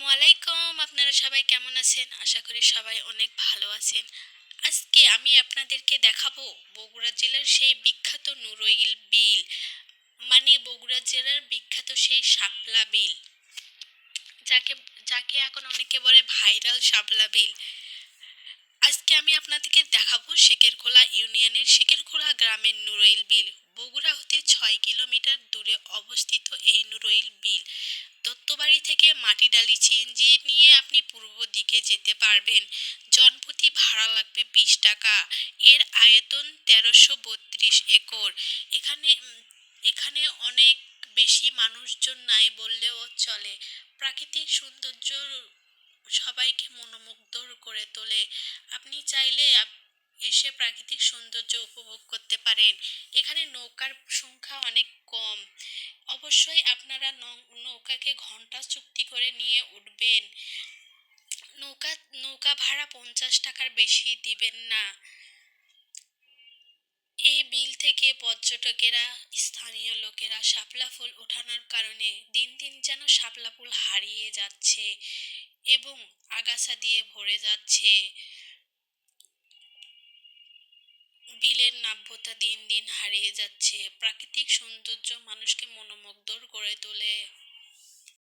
আসসালামু আলাইকুম। আপনারা সবাই কেমন আছেন? আশা করি সবাই অনেক ভালো আছেন। আজকে আমি আপনাদেরকে দেখাবো বগুড়া জেলার সেই বিখ্যাত নুরইল বিল মানে বগুড়া জেলার বিখ্যাত সেই শাপলা বিল, যাকে যাকে এখন অনেকে বলে ভাইরাল শাপলা বিল। আজকে আমি আপনাদেরকে দেখাবো শেকেরখোলা ইউনিয়নের শেকেরখোলা গ্রামের নুরইল বিল। বগুড়া থেকে মাটি মাটিডালি সিএনজি নিয়ে আপনি পূর্ব দিকে যেতে পারবেন। জনপ্রতি ভাড়া লাগবে বিশ টাকা। এর আয়তন তেরোশো বত্রিশ একর। এখানে এখানে অনেক বেশি মানুষজন নাই বললেও চলে। প্রাকৃতিক সৌন্দর্য সবাইকে মনোমুগ্ধ করে তোলে। আপনি চাইলে এসে প্রাকৃতিক সৌন্দর্য উপভোগ করতে পারেন। এখানে নৌকার সংখ্যা অনেক অবশ্যই আপনারা নৌকাকে ঘণ্টা চুক্তি করে নিয়ে উঠবেন। নৌকা নৌকা ভাড়া পঞ্চাশ টাকার বেশি দিবেন না। এই বিল থেকে পর্যটকেরা, স্থানীয় লোকেরা শাপলা ফুল ওঠানোর কারণে দিন দিন যেন শাপলা ফুল হারিয়ে যাচ্ছে এবং আগাছা দিয়ে ভরে যাচ্ছে। বিলের নাব্যতা দিন দিন হারিয়ে যাচ্ছে। প্রাকৃতিক সৌন্দর্য মানুষকে মনোমুগ্ধর করে তোলে।